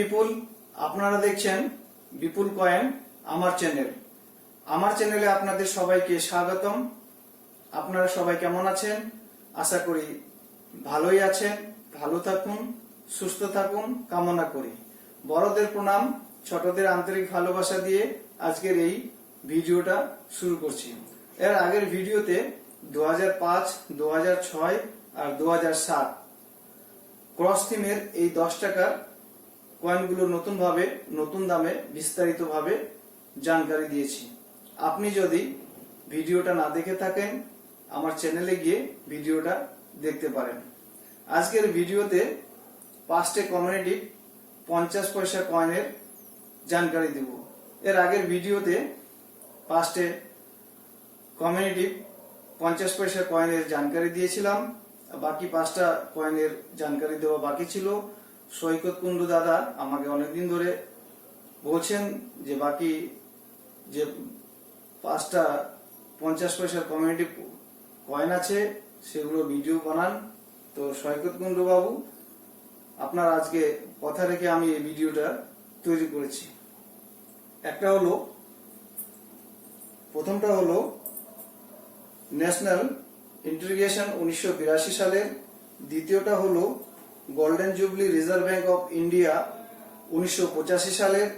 বিপুল, আপনারা দেখছেন বিপুল কয়েন আমার চ্যানেল আমার চ্যানেলে আপনাদের সবাইকে স্বাগতম। আপনারা সবাই কেমন আছেন? আশা করি ভালোই আছেন, ভালো থাকুন, সুস্থ থাকুন, কামনা করি। বড়দের প্রণাম, ছোটদের আন্তরিক ভালোবাসা দিয়ে আজকের এই ভিডিওটা শুরু করছি। এর আগের ভিডিওতে দু হাজার পাঁচ দু ছয় আর দু হাজার সাত ক্রস থিমের এই দশ টাকার কয়েনগুলো নতুনভাবে, নতুন দামে, বিস্তারিতভাবে জানকারি দিয়েছি। আপনি যদি ভিডিওটা না দেখে থাকেন, আমার চ্যানেলে গিয়ে ভিডিওটা দেখতে পারেন। আজকের ভিডিওতে পাঁচটে কমিউনিটি পঞ্চাশ পয়সা কয়েনের জানকারি দেব। এর আগের ভিডিওতে পাঁচটে কমিউনিটি পঞ্চাশ পয়সা কয়েনের জানকারি দিয়েছিলাম। বাকি পাঁচটা কয়েনের জানকারি দেওয়া বাকি ছিল। সৈকত কুন্ডু দাদা আমাকে অনেকদিন ধরে বলছেন যে বাকি যে পাঁচটা পঞ্চাশ পয়সার কমিউনিটি কয়েন আছে, সেগুলো ভিডিও বানান। তো সৈকত কুন্ডু বাবু, আপনার আজকে কথা রেখে আমি এই ভিডিওটা তৈরি করেছি। একটা হলো, প্রথমটা হলো ন্যাশনাল ইন্টিগ্রেশন উনিশশো বিরাশি সালের, দ্বিতীয়টা হলো golden jubilee Reserve Bank of India উনিশশো পঁচাশি সালের,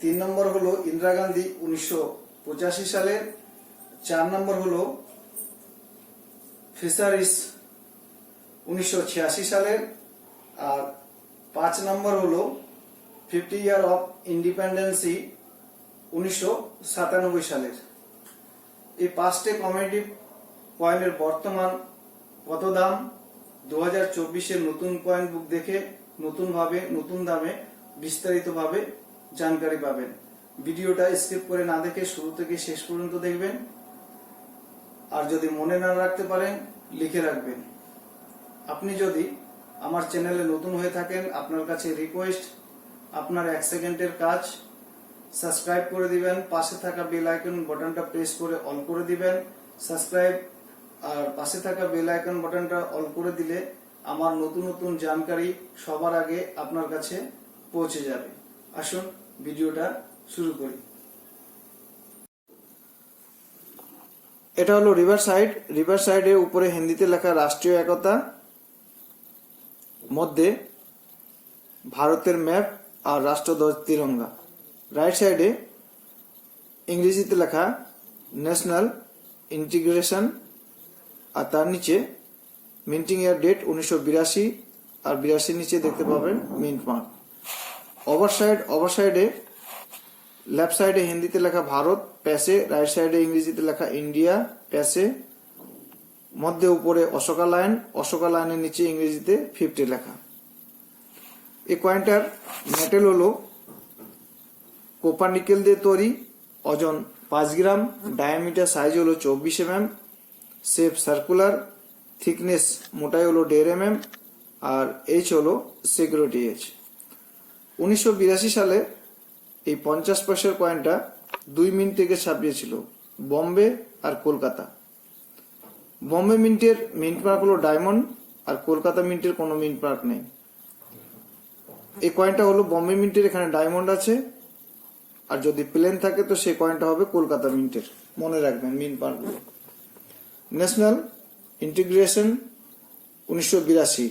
তিন নম্বর হলো ইন্দিরা গান্ধী উনিশশো পঁচাশি সালের, চার নম্বর হলো ফিশারিস উনিশশো ছিয়াশি সালের, আর পাঁচ নম্বর হলো ফিফটি ইয়ার অফ ইন্ডিপেন্ডেন্সি উনিশশো সাতানব্বই সালের। এই পাঁচটি কমিউনিটি কয়েনের বর্তমান কত দাম? দু হাজার চব্বিশের নতুন কয়েন বুক দেখে নতুনভাবে, নতুন দামে বিস্তারিতভাবে জানকারি পাবেন। ভিডিওটা স্কিপ করে না দেখে শুরু থেকে শেষ পর্যন্ত দেখবেন। আর যদি মনে না রাখতে পারেন, লিখে রাখবেন। আপনি যদি আমার চ্যানেলে নতুন হয়ে থাকেন, আপনার কাছে রিকোয়েস্ট আপনার এক সেকেন্ডের কাজ সাবস্ক্রাইব করে দিবেন, পাশে থাকা বেল আইকন বাটনটা প্রেস করে অন করে দিবেন সাবস্ক্রাইব আর পাশে থাকা বেল আইকন বাটনটা অন করে দিলে আমার নতুন নতুন জানকারি সবার আগে আপনার কাছে পৌঁছে যাবে। আসুন, ভিডিওটা শুরু করি। এটা হলো রিভার সাইড রিভার সাইডের উপরে হিন্দিতে লেখা রাষ্ট্রীয় একতা, মধ্যে ভারতের ম্যাপ আর রাষ্ট্রধ্বজ তিরঙ্গা। রাইট সাইডে ইংরেজিতে লেখা ন্যাশনাল ইন্টিগ্রেশন আর তার নিচে মিন্টিং ইয়ার ডেট উনিশশো বিরাশি আর বিরাশির নিচে দেখতে পাবেন mint mark over side over সাইডে লেফট সাইডে হিন্দিতে লেখা ভারত, প্যাসে রাইট সাইডে ইংরেজিতে লেখা ইন্ডিয়া, প্যাসে, মধ্যে উপরে অশোকা লাইন অশোকা লাইনের নিচে ইংরেজিতে ফিফটি লেখা। এই কয়েনটার মেটেল হলো কোপার নিকেল দিয়ে তৈরি, ওজন পাঁচ গ্রাম ডায়ামিটার সাইজ হলো চব্বিশ M M shape circular, thickness মোটাই হলো দেড় এম এম আর এইচ হলো সিকিউরিটি এইচ উনিশশো বিরাশি সালে এই পঞ্চাশ পয়সার কয়েনটা দুই মিনিট থেকে ছাপিয়েছিল, বম্বে আর কলকাতা। বম্বে মিন্টের মিন্ট মার্ক হলো ডায়মন্ড আর কলকাতা মিন্টের কোনো মিন্ট মার্ক নেই। এই কয়েনটা হলো বম্বে মিন্টের, এখানে ডায়মন্ড আছে। আর যদি প্লেন থাকে তো সেই কয়েনটা হবে কলকাতা মিন্টের। মনে রাখবেন মিন্ট মার্কগুলো। ন্যাশনাল ইন্টিগ্রেশন উনিশশো বিরাশি।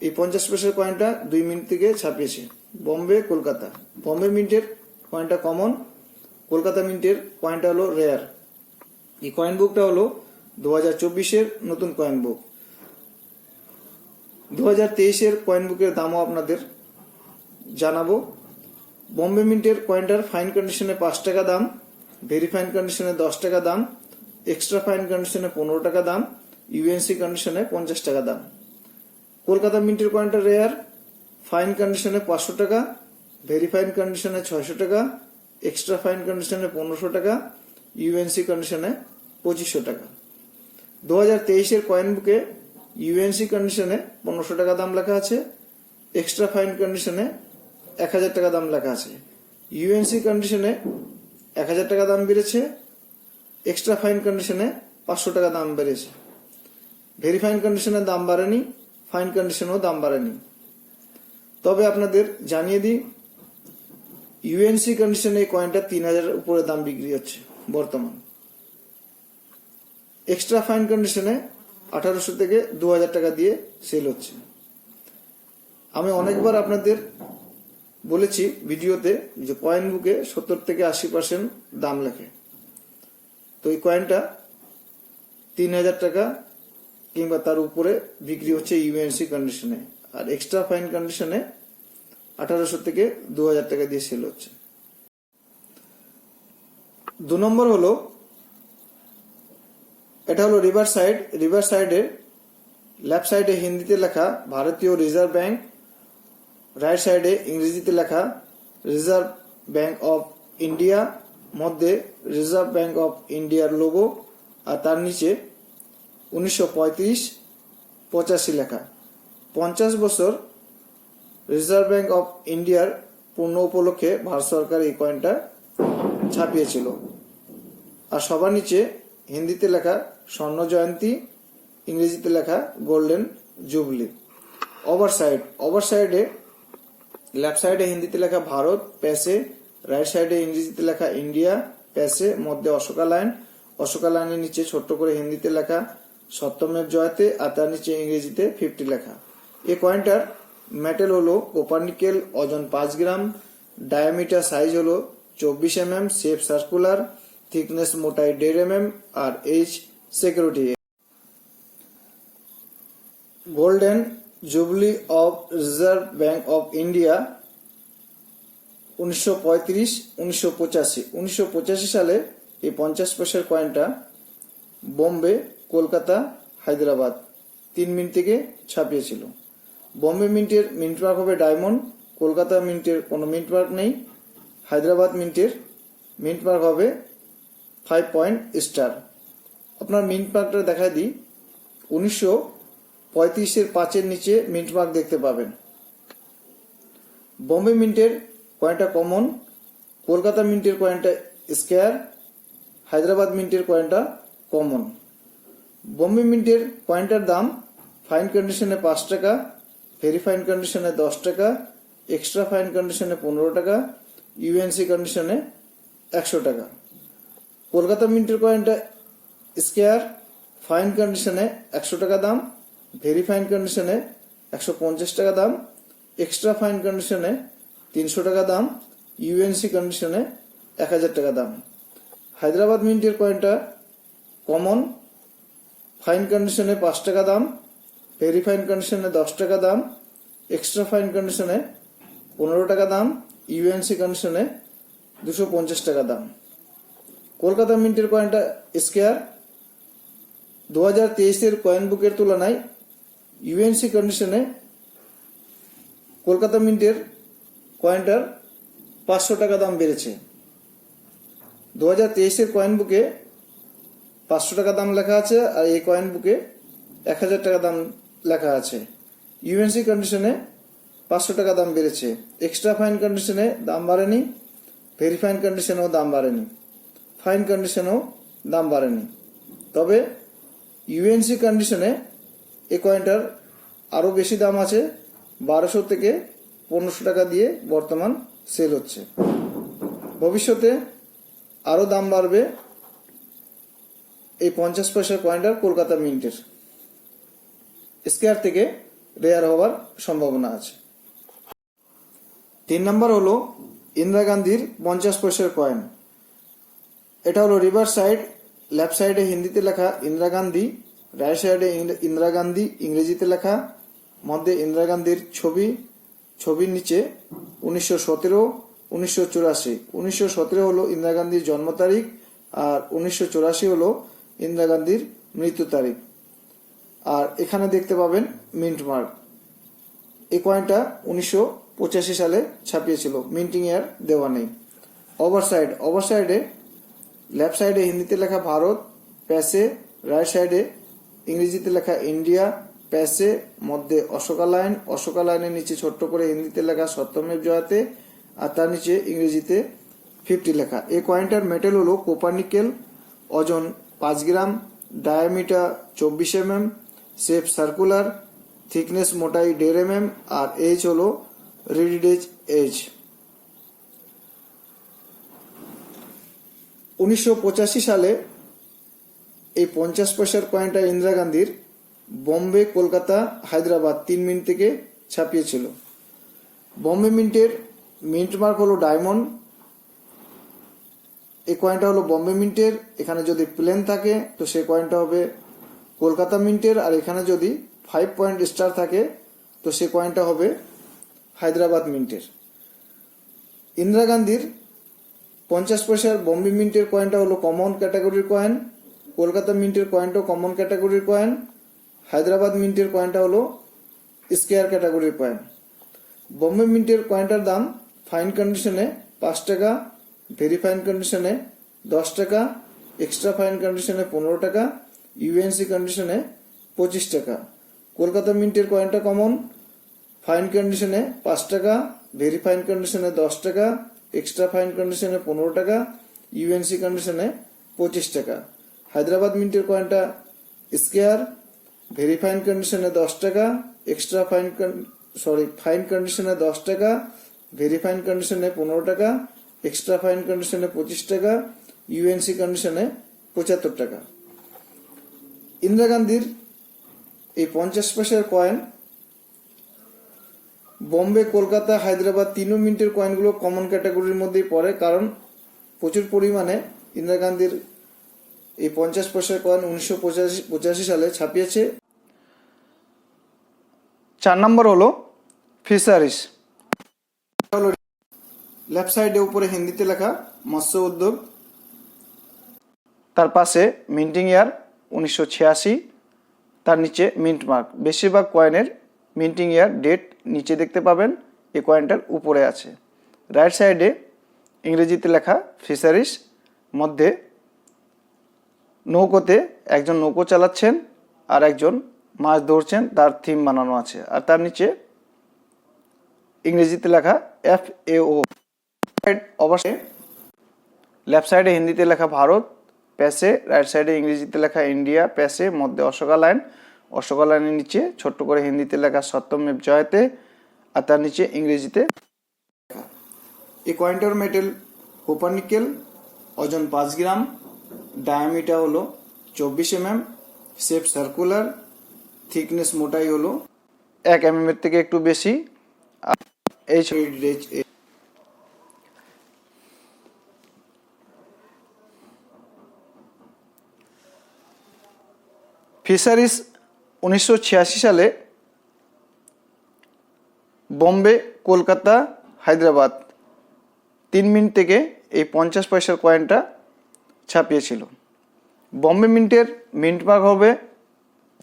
এই পঞ্চাশ পয়সার কয়েনটা দুই মিনিট থেকে ছাপিয়েছে। বম্বে, কলকাতা। বম্বে মিন্টের কয়েনটা কমন কলকাতা মিন্টের কয়েনটা হলো রেয়ার এই কয়েন বুকটা হলো দু হাজার চব্বিশের নতুন কয়েন বুক দু হাজার তেইশের কয়েন বুকের দামও আপনাদের জানাব। বম্বে মিন্টের কয়েনটার ফাইন কন্ডিশনে পাঁচ টাকা দাম ভেরি ফাইন কন্ডিশনে দশ টাকা দাম। এক্সট্রা ফাইন কন্ডিশনে পনেরো টাকা দাম ইউএনসি কন্ডিশনে পঞ্চাশ টাকা দাম। কলকাতা মিন্টের কয়েনটা রেয়ার ফাইন কন্ডিশনে পাঁচশো টাকা ভেরিফাইন কন্ডিশনে ছয়শো টাকা এক্সট্রা ফাইন কন্ডিশনে পনেরোশো টাকা ইউএনসি কন্ডিশনে পঁচিশশো টাকা। দু হাজার তেইশের কয়েন বুকে ইউএনসি কন্ডিশনে পনেরোশো টাকা দাম লেখা আছে এক্সট্রা ফাইন কন্ডিশনে এক হাজার টাকা দাম লেখা আছে। ইউএনসি কন্ডিশনে এক হাজার টাকা দাম বেড়েছে এক্সট্রা ফাইন কন্ডিশনে পাঁচশো টাকা দাম বেড়েছে। ভেরি ফাইন কন্ডিশনে দাম বাড়েনি ফাইন কন্ডিশনেও দাম বাড়েনি। তবে আপনাদের জানিয়ে দিই ইউএনসি কন্ডিশনে এই কয়েনটা তিন হাজারের উপরে দাম বিক্রি হচ্ছে বর্তমান। এক্সট্রা ফাইন কন্ডিশনে আঠারোশো থেকে দু হাজার টাকা দিয়ে সেল হচ্ছে। আমি অনেকবার আপনাদের বলেছি ভিডিওতে যে কয়েন বুকে সত্তর থেকে আশি পার্সেন্ট দাম লেখে। তো এই কয়েনটা তিন হাজার টাকা কিংবা তার উপরে বিক্রি হচ্ছে ইউএনসি কন্ডিশনে আর এক্সট্রা ফাইন কন্ডিশনে আঠারোশো থেকে দু হাজার টাকা দিয়ে সেল হচ্ছে। দু নম্বর হলো, এটা হলো রিভার সাইড রিভার সাইডের লেফট সাইডে হিন্দিতে লেখা ভারতীয় রিজার্ভ ব্যাংক রাইট সাইডে ইংরেজিতে লেখা রিজার্ভ ব্যাংক অফ ইন্ডিয়া মধ্যে রিজার্ভ ব্যাংক অফ ইন্ডিয়ার লোগো আর তার নিচে উনিশশো পঁয়ত্রিশ, পঁচাশি লেখা। পঞ্চাশ বছর রিজার্ভ ব্যাংক অফ ইন্ডিয়ার পূর্ণ উপলক্ষে ভারত সরকার এই কয়েনটা ছাপিয়েছিল। আর সবার নিচে হিন্দিতে লেখা স্বর্ণ জয়ন্তী, ইংরেজিতে লেখা golden jubilee over side over সাইডে লেফট সাইডে হিন্দিতে লেখা ভারত প্যাসে রাইট সাইডে ইংরেজিতে লেখা ইন্ডিয়া প্যাসে মধ্যে অশোকা লাইন অশোকা লাইনের নিচে ছোট্ট করে হিন্দিতে লেখা সপ্তমের জয়তে আর তার নিচে ইংরেজিতে ফিফটি লেখা। এ কয়েনটার মেটেল হলো কোপারনিকেল ওজন পাঁচ গ্রাম ডায়ামিটার সাইজ হলো চব্বিশ M M shape circular thickness মোটাই দেড় M M R H security golden jubilee of Reserve Bank of India উনিশশো পঁয়ত্রিশ, উনিশশো পঁচাশি উনিশশো পঁচাশি সালে এই পঞ্চাশ পয়সার কয়েনটা বোম্বে, কলকাতা, হায়দ্রাবাদ তিন মিনিট থেকে ছাপিয়েছিল। বোম্বে মিন্টের মিন্ট মার্ক হবে ডায়মন্ড, কলকাতা মিন্টের কোনো মিন্ট মার্ক নেই, হায়দ্রাবাদ মিন্টের মিন্ট মার্ক হবে ফাইভ পয়েন্ট স্টার আপনার মিন্ট মার্কটা দেখায় দিই। উনিশশো পঁয়ত্রিশের পাঁচের নিচে মিন্ট মার্ক দেখতে পাবেন। বোম্বে মিন্টের কয়েনটা কমন কলকাতা মিন্টের কয়েনটা স্কোয়ার হায়দ্রাবাদ মিন্টের কয়েনটা কমন বোম্বে মিন্টের কয়েনটার দাম ফাইন কন্ডিশনে পাঁচ টাকা ভেরি ফাইন কন্ডিশনে দশ টাকা এক্সট্রা ফাইন কন্ডিশনে পনেরো টাকা ইউএনসি কন্ডিশনে একশো টাকা। কলকাতা মিন্টের কয়েনটা স্কোয়ার ফাইন কন্ডিশনে একশো টাকা দাম ভেরি ফাইন কন্ডিশনে একশো পঞ্চাশ টাকা দাম এক্সট্রা ফাইন কন্ডিশনে তিনশো টাকা দাম ইউএনসি কন্ডিশনে এক হাজার টাকা দাম। হায়দ্রাবাদ মিন্টের কয়েনটা কমন ফাইন কন্ডিশনে পাঁচ টাকা দাম ভেরি ফাইন কন্ডিশনে দশ টাকা দাম এক্সট্রা ফাইন কন্ডিশনে পনেরো টাকা দাম ইউএনসি কন্ডিশনে দুশো পঞ্চাশ টাকা দাম। কলকাতা মিন্টের কয়েনটা স্কেয়ার দু হাজার তেইশের কয়েন বুকের তুলনায় ইউএনসি কন্ডিশনে কলকাতা মিন্টের কয়েনটার পাঁচশো টাকা দাম বেড়েছে। দু হাজার তেইশের কয়েন বুকে পাঁচশো টাকা দাম লেখা আছে আর এই কয়েন বুকে এক হাজার টাকা দাম লেখা আছে। ইউএনসি কন্ডিশনে পাঁচশো টাকা দাম বেড়েছে। এক্সট্রা ফাইন কন্ডিশনে দাম বাড়েনি। ভেরি ফাইন কন্ডিশনেও দাম বাড়েনি। ফাইন কন্ডিশনেও দাম বাড়েনি। তবে ইউএনসি কন্ডিশনে এই কয়েনটার আরও বেশি দাম আছে। বারোশো থেকে পনেরোশো টাকা দিয়ে বর্তমান সেল হচ্ছে। ভবিষ্যতে আরও দাম বাড়বে এই পঞ্চাশ পয়সার কয়েনটার কলকাতা মিন্টের। স্কেয়ার থেকে রেয়ার হওয়ার সম্ভাবনা আছে। তিন নম্বর হলো ইন্দিরা গান্ধীর পঞ্চাশ পয়সার কয়েন এটা হলো রিভার সাইড লেফট সাইডে হিন্দিতে লেখা ইন্দিরা গান্ধী রাইট সাইডে ইন্দিরা গান্ধী ইংরেজিতে লেখা। মধ্যে ইন্দিরা গান্ধীর ছবি ছবির নিচে উনিশশো সতেরো, উনিশশো চুরাশি। উনিশশো সতেরো হলো ইন্দিরা গান্ধীর জন্ম তারিখ আর উনিশশো চুরাশি হলো ইন্দিরা গান্ধীর মৃত্যু তারিখ। আর এখানে দেখতে পাবেন মিন্ট মার্ক। এই কয়েনটা উনিশশো পঁচাশি সালে ছাপিয়েছিল। মিন্টিং এর দেওয়া নেই। ওভার সাইড ওভার সাইডে লেফট সাইডে হিন্দিতে লেখা ভারত প্যাসে রাইট সাইডে ইংরেজিতে লেখা ইন্ডিয়া প্যাসে মধ্যে অশোকা লাইন, অশোকা লাইনের নিচে ছোট্ট করে হিন্দিতে লেখা সপ্তমের জয়াতে আর তার নিচে ইংরেজিতে ফিফটি লেখা। এই কয়েনটার মেটেল হলো কোপারনিকেল ওজন পাঁচ গ্রাম, ডায়ামিটার চব্বিশ M M shape circular, thickness মোটাই দেড় এম এম আর এইচ হলো রিডিডেজ এজ। উনিশশো পঁচাশি সালে এই পঞ্চাশ পয়সার কয়েনটা ইন্দিরা গান্ধীর বম্বে, কলকাতা, হায়দ্রাবাদ তিন মিনিট থেকে ছাপিয়েছিল। বম্বে মিন্টের মিন্ট মার্ক হলো ডায়মন্ড এই কয়েনটা হলো বম্বে মিন্টের, এখানে যদি প্লেন থাকে তো সেই কয়েনটা হবে কলকাতা মিন্টের, আর এখানে যদি ফাইভ পয়েন্ট স্টার থাকে তো সেই কয়েনটা হবে হায়দ্রাবাদ মিন্টের। ইন্দিরা গান্ধীর পঞ্চাশ পয়সার বম্বে মিন্টের কয়েনটা হলো কমন ক্যাটাগরির কয়েন কলকাতা মিন্টের কয়েনটাও কমন ক্যাটাগরির কয়েন হায়দ্রাবাদ মিন্টের কয়েনটা হলো স্কেয়ার ক্যাটাগরির কয়েন বম্বে মিন্টের কয়েনটার দাম ফাইন কন্ডিশনে পাঁচ টাকা ভেরি ফাইন কন্ডিশনে দশ টাকা এক্সট্রা ফাইন কন্ডিশনে পনেরো টাকা ইউএনসি কন্ডিশনে পঁচিশ টাকা। কলকাতা মিন্টের কয়েনটা কমন ফাইন কন্ডিশনে পাঁচ টাকা ভেরি ফাইন কন্ডিশনে দশ টাকা এক্সট্রা ফাইন কন্ডিশনে পনেরো টাকা ইউএনসি কন্ডিশনে পঁচিশ টাকা। হায়দ্রাবাদ মিন্টের কয়েনটা স্কেয়ার ভেরি ফাইন কন্ডিশনে দশ টাকা এক্সট্রা ফাইন সরি ফাইন কন্ডিশনে দশ টাকা ভেরি ফাইন কন্ডিশনে পনেরো টাকা এক্সট্রা ফাইন কন্ডিশনে পঁচিশ টাকা ইউএনসি কন্ডিশনে পঁচাত্তর টাকা ইন্দিরা গান্ধীর এই পঞ্চাশ পয়সার কয়েন বোম্বে কলকাতা হায়দ্রাবাদ তিনও মিনিটের কয়েনগুলো কমন ক্যাটাগরির মধ্যেই পড়ে কারণ প্রচুর পরিমাণে ইন্দিরা গান্ধীর এই পঞ্চাশ পয়সার কয়েন উনিশশো পঁচাশি পঁচাশি সালে ছাপিয়েছে। চার নম্বর হলো ফিশারিস লেফট সাইডে উপরে হিন্দিতে লেখা, মৎস্য উদ্যোগ। তার পাশে মিন্টিং ইয়ার উনিশশো ছিয়াশি, তার নিচে মিন্ট মার্ক। বেশিরভাগ কয়েনের মিন্টিং ইয়ার ডেট নিচে দেখতে পাবেন, এই কয়েনটার উপরে আছে। রাইট সাইডে ইংরেজিতে লেখা ফিশারিস মধ্যে নৌকোতে একজন নৌকো চালাচ্ছেন আর একজন মাছ ধরছেন, তার থিম বানানো আছে। আর তার নিচে ইংরেজিতে লেখা এফ এ ও অবশ্যই লেফট সাইডে হিন্দিতে লেখা ভারত, প্যাসে রাইট সাইডে ইংরেজিতে লেখা ইন্ডিয়া, প্যাসে মধ্যে অশোকা লাইন অশোকা লাইনের নিচে ছোট্ট করে হিন্দিতে লেখা সত্যমেব জয়তে আর তার নিচে ইংরেজিতে এই কয়েনটার মেটেল কোপার নিকেল ওজন পাঁচ গ্রাম ডায়ামিটার হলো চব্বিশ M M shape circular thickness মোটাই হলো এক এম এর থেকে একটু বেশি। এই ফিশারিস উনিশশো ছিয়াশি সালে বোম্বে, কলকাতা, হায়দ্রাবাদ তিন মিনিট থেকে এই পঞ্চাশ পয়সার কয়েনটা ছাপিয়েছিল। বম্বে মিন্টের মিন্ট মার্ক হবে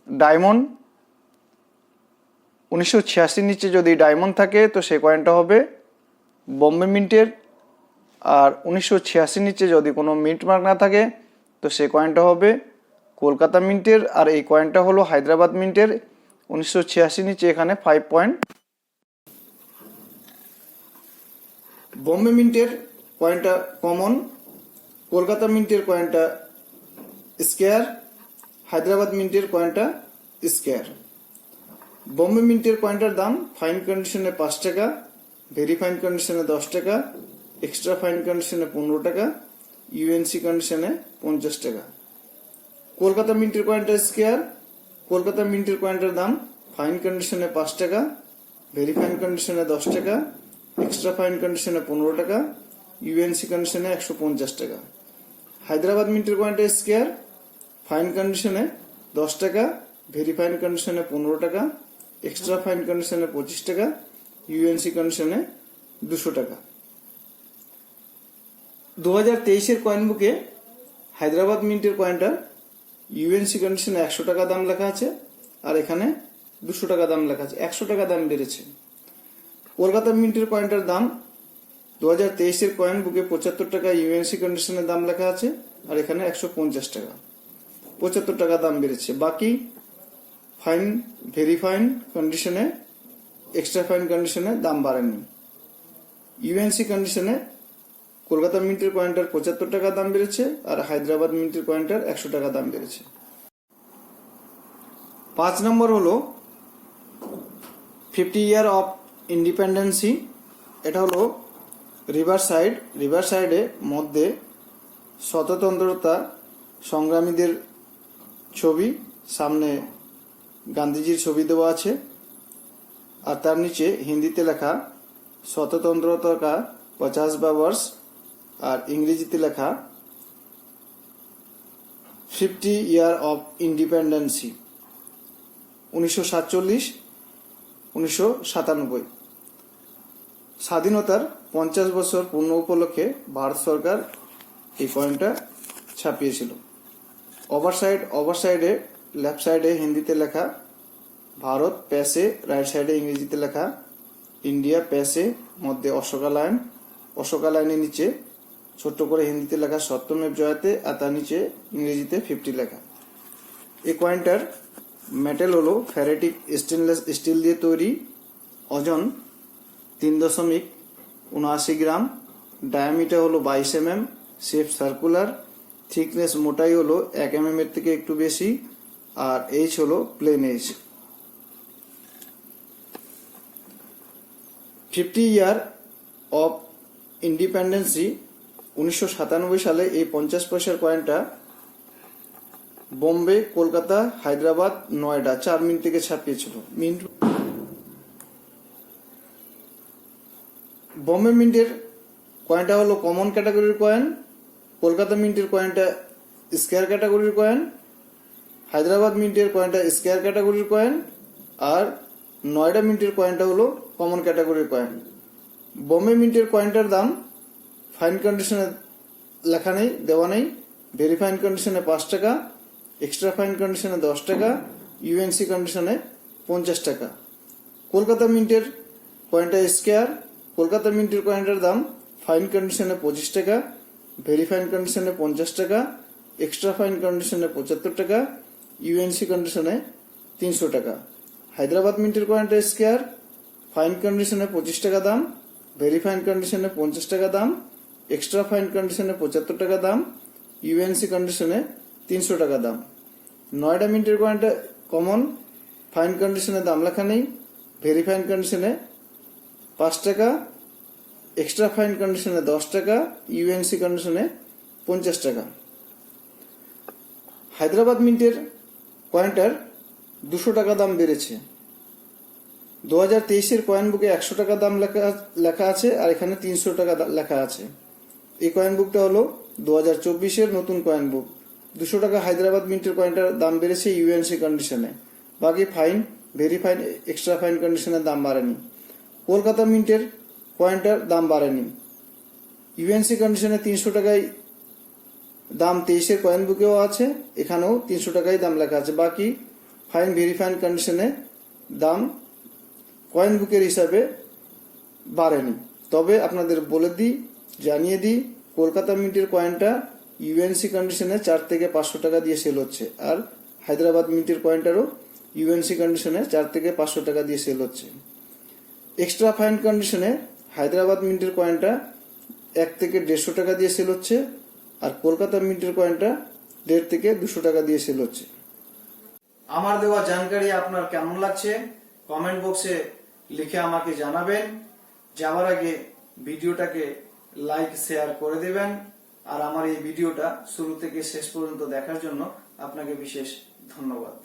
ডায়মন্ড। উনিশশো ছিয়াশির নিচে যদি ডায়মন্ড থাকে, তো সেই কয়েনটা হবে বম্বে মিন্টের। আর উনিশশো ছিয়াশির নিচে যদি কোনো মিন্ট মার্ক না থাকে, তো সে কয়েনটা হবে কলকাতা মিন্টের। আর এই কয়েনটা হলো হায়দ্রাবাদ মিন্টের। উনিশশো ছিয়াশির নিচে এখানে ফাইভ পয়েন্ট বম্বে মিন্টের কয়েনটা কমন কলকাতা মিন্টের কয়েনটা স্কেয়ার, হায়দ্রাবাদ মিন্টের কয়েনটা স্কেয়ার। বম্বে মিন্টের কয়েনটার দাম ফাইন কন্ডিশনে পাঁচ টাকা, ভেরি ফাইন কন্ডিশনে দশ টাকা, এক্সট্রা ফাইন কন্ডিশনে পনেরো টাকা, ইউএনসি কন্ডিশনে পঞ্চাশ টাকা। কলকাতা মিন্টের কয়েনটা স্কেয়ার, কলকাতা মিন্টের কয়েনটার দাম ফাইন কন্ডিশনে পাঁচ টাকা, ভেরি ফাইন কন্ডিশনে দশ টাকা, এক্সট্রা ফাইন কন্ডিশনে পনেরো টাকা, ইউএনসি কন্ডিশনে একশো পঞ্চাশ টাকা। হায়দ্রাবাদ মিন্টের কয়েনটা স্কেয়ার, ফাইন কন্ডিশনে দশ টাকা, ভেরি ফাইন কন্ডিশনে পনেরো টাকা, এক্সট্রা ফাইন কন্ডিশনে পঁচিশ টাকা, ইউএনসি কন্ডিশনে দুশো টাকা। দু হাজার তেইশের কয়েন বুকে হায়দ্রাবাদ মিন্টের কয়েনটা ইউএনসি কন্ডিশনে একশো টাকা দাম লেখা আছে আর এখানে দুশো টাকা দাম লেখা আছে। একশো টাকা দাম বেড়েছে। কলকাতা মিন্টের কয়েনটার দাম দু হাজার তেইশের কয়েন বুকে পঁচাত্তর টাকা ইউএনসি কন্ডিশনের দাম লেখা আছে, আর এখানে একশো পঞ্চাশ টাকা। পঁচাত্তর টাকা দাম বেড়েছে। বাকি ফাইন ভেরি ফাইন কন্ডিশনে এক্সট্রা ফাইন কন্ডিশনে দাম বাড়েনি। ইউএনসি কন্ডিশনে কলকাতা মিন্টের কয়েনটার পঁচাত্তর টাকা দাম বেড়েছে, আর হায়দ্রাবাদ মিন্টের কয়েনটার একশো টাকা দাম বেড়েছে। পাঁচ নম্বর হলো ফিফটি ইয়ার অফ ইন্ডিপেন্ডেন্সি এটা হলো রিভার সাইড রিভার সাইডে মধ্যে স্বতন্ত্রতা সংগ্রামীদের ছবি, সামনে গান্ধীজির ছবি দেওয়া আছে। আর তার নিচে হিন্দিতে লেখা স্বতন্ত্রতা কা পচাশ বা আর ইংরেজিতে লেখা, ফিফটি ইয়ার অফ ইন্ডিপেন্ডেন্সি উনিশশো সাতচল্লিশ, উনিশশো সাতানব্বই। স্বাধীনতার পঞ্চাশ বছর পূর্ণ উপলক্ষে ভারত সরকার এই কয়েনটা ছাপিয়েছিল। ওভার সাইড ওভার সাইডে লেফট সাইডে হিন্দিতে লেখা, ভারত প্যাসে রাইট সাইডে ইংরেজিতে লেখা, ইন্ডিয়া প্যাসে, মধ্যে অশোকা লাইন অশোকা লাইনের নিচে ছোট্ট করে হিন্দিতে লেখা সত্যমেব জয়াতে, আর তার নিচে ইংরেজিতে ফিফটি লেখা। এই কয়েনটার মেটেল হলো ফ্যারেটিক স্টেনলেস স্টিল দিয়ে তৈরি ওজন তিন দশমিক উনআশি গ্রাম। ডায়ামিটার হলো বাইশ M M shape circular. Thickness মোটাই হলো এক এম এর থেকে একটু বেশি। আর এইচ হলো plain H fifty year of independence উনিশশো সাতানব্বই সালে এই পঞ্চাশ পয়সার কয়েনটা বোম্বে, কলকাতা, হায়দ্রাবাদ, নয়ডা, চার মিনিট থেকে ছাপিয়েছিল। মিন্ট বোম্বে মিন্টের কয়েনটা হলো কমন ক্যাটাগরির কয়েন কলকাতা মিন্টের কয়েনটা স্কোয়ার ক্যাটাগরির কয়েন হায়দ্রাবাদ মিন্টের কয়েনটা স্কোয়ার ক্যাটাগরির কয়েন আর নয়ডা মিন্টের কয়েনটা হলো কমন ক্যাটাগরির কয়েন বোম্বে মিন্টের কয়েনটার দাম ফাইন কন্ডিশনে লেখা নেই, দেওয়া নেই। ভেরি ফাইন কন্ডিশনে পাঁচ টাকা এক্সট্রা ফাইন কন্ডিশনে দশ টাকা ইউএনসি কন্ডিশনে পঞ্চাশ টাকা। কলকাতা মিন্টের কয়েনটা স্কেয়ার কলকাতা মিন্টের কয়েনটার দাম ফাইন কন্ডিশনে পঁচিশ টাকা ভেরি ফাইন কন্ডিশনে পঞ্চাশ টাকা এক্সট্রা ফাইন কন্ডিশনে পঁচাত্তর টাকা ইউএনসি কন্ডিশনে তিনশো টাকা হায়দ্রাবাদ মিন্টের কয়েনটা স্কেয়ার ফাইন কন্ডিশনে পঁচিশ টাকা দাম ভেরি ফাইন কন্ডিশনে পঞ্চাশ টাকা দাম এক্সট্রা ফাইন কন্ডিশনে পঁচাত্তর টাকা দাম ইউএনসি কন্ডিশনে তিনশো টাকা দাম নয়ডা মিন্টের কয়েনটা কমন ফাইন কন্ডিশনে দাম লেখা নেই ভেরি ফাইন কন্ডিশনে পাঁচ টাকা এক্সট্রা ফাইন কন্ডিশনে দশ টাকা ইউএনসি কন্ডিশনে পঞ্চাশ টাকা। হায়দ্রাবাদ মিন্টের কয়েনটার দুশো টাকা দাম বেড়েছে। দু হাজার তেইশের কয়েন বুকে একশো টাকা দাম লেখা লেখা আছে আর এখানে তিনশো টাকা লেখা আছে। এই কয়েন বুকটা হলো দু হাজার চব্বিশের নতুন কয়েন বুক দুশো টাকা হায়দ্রাবাদ মিন্টের কয়েনটার দাম বেড়েছে ইউএনসি কন্ডিশনে বাকি fine very fine extra fine কন্ডিশনের দাম বাড়েনি। কলকাতা মিন্টের কয়েনটার দাম বাড়েনি। ইউএনসি কন্ডিশনে তিনশো টাকায় দাম তেইশের কয়েন বুকেও আছে, এখানেও তিনশো টাকায় দাম লেখা আছে। বাকি ফাইন ভেরি ফাইন কন্ডিশনে দাম কয়েন বুকের হিসাবে বাড়েনি। তবে আপনাদের বলে দিই, জানিয়ে দিই, কলকাতা মিন্টের কয়েনটা ইউএনসি কন্ডিশনে চার থেকে পাঁচশো টাকা দিয়ে সেল হচ্ছে। আর হায়দ্রাবাদ মিন্টের কয়েনটারও ইউএনসি কন্ডিশনে চার থেকে পাঁচশো টাকা দিয়ে সেল হচ্ছে। এক্সট্রা ফাইন কন্ডিশনে হায়দ্রাবাদ মিন্টের কয়েনটা এক থেকে দেড়শো টাকা দিয়ে সেল হচ্ছে আর কলকাতা মিন্টের কয়েনটা দেড় থেকে দুশো টাকা দিয়ে সেল হচ্ছে। আমার দেওয়া জানকারি আপনার কেমন লাগছে? কমেন্ট বক্সে লিখে আমাকে জানাবেন। যাওয়ার আগে ভিডিওটাকে লাইক শেয়ার করে দেবেন। আর আমার এই ভিডিওটা শুরু থেকে শেষ পর্যন্ত দেখার জন্য আপনাকে বিশেষ ধন্যবাদ।